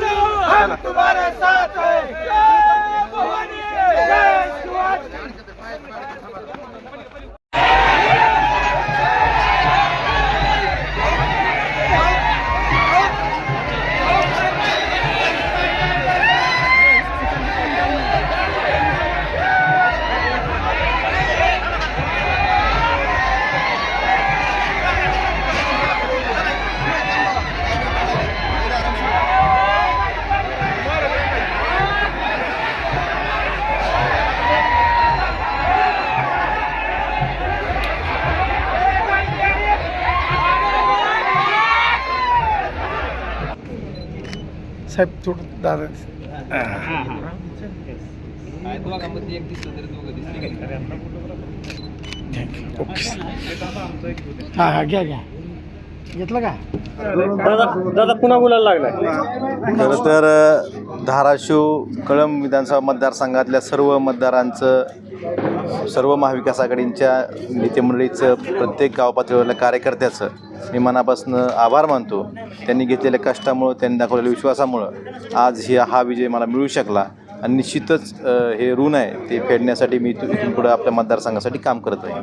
हो. हम तुम्हारे साथ हैं। साहेब थोडं दादा. दोघांमध्ये एक दिसलं तरी दोघं दिसले ओके हां हां घ्या घ्या. घेतलं का? दादा पुन्हा बोलायला लागलाय. खरं तर धाराशिव कळंब विधानसभा मतदारसंघातल्या सर्व मतदारांचं सर्व महाविकास आघाडींच्या नेतेमंडळीचं प्रत्येक गावपातळीवरल्या कार्यकर्त्याचं मी मनापासून आभार मानतो. त्यांनी घेतलेल्या कष्टामुळं त्यांनी दाखवलेल्या विश्वासामुळं आज ही हा विजय मला मिळू शकला आणि निश्चितच हे ऋण आहे ते फेडण्यासाठी मी इथून पुढं आपल्या मतदारसंघासाठी काम करत आहे.